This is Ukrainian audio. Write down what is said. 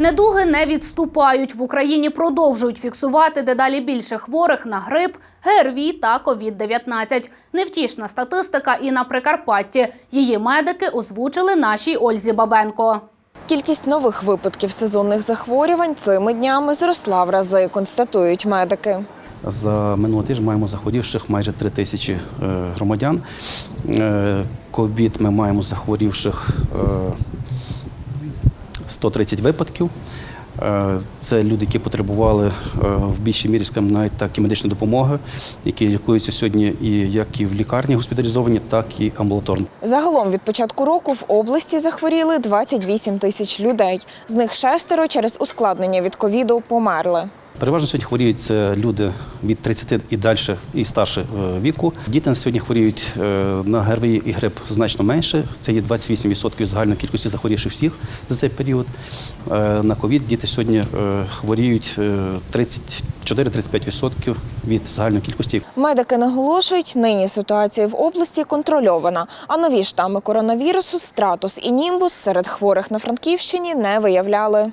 Недуги не відступають. В Україні продовжують фіксувати дедалі більше хворих на грип, ГРВІ та COVID-19. Невтішна статистика і на Прикарпатті. Її медики озвучили нашій Ользі Бабенко. Кількість нових випадків сезонних захворювань цими днями зросла в рази, констатують медики. За минулий тиждень маємо захворівших майже 3 тисячі е, громадян. Е, Ковід ми маємо захворівших е, 130 випадків. Е, Це люди, які потребували е, в більшій мірі скажімо, навіть так і медичної допомоги, які лікуються сьогодні і як і в лікарні госпіталізовані, так і амбулаторно. Загалом від початку року в області захворіли 28 тисяч людей. З них шестеро через ускладнення від ковіду померли. Переважно сьогодні хворіють це люди від 30 і далі і старше е, віку. Діти сьогодні хворіють е, на ГРВІ і грип значно менше. Це є 28% загальної кількості захворівших всіх за цей період. Е, На ковід діти сьогодні е, хворіють е, 34-35% від загальної кількості. Медики наголошують, нині ситуація в області контрольована, а нові штами коронавірусу стратус і німбус серед хворих на Франківщині не виявляли.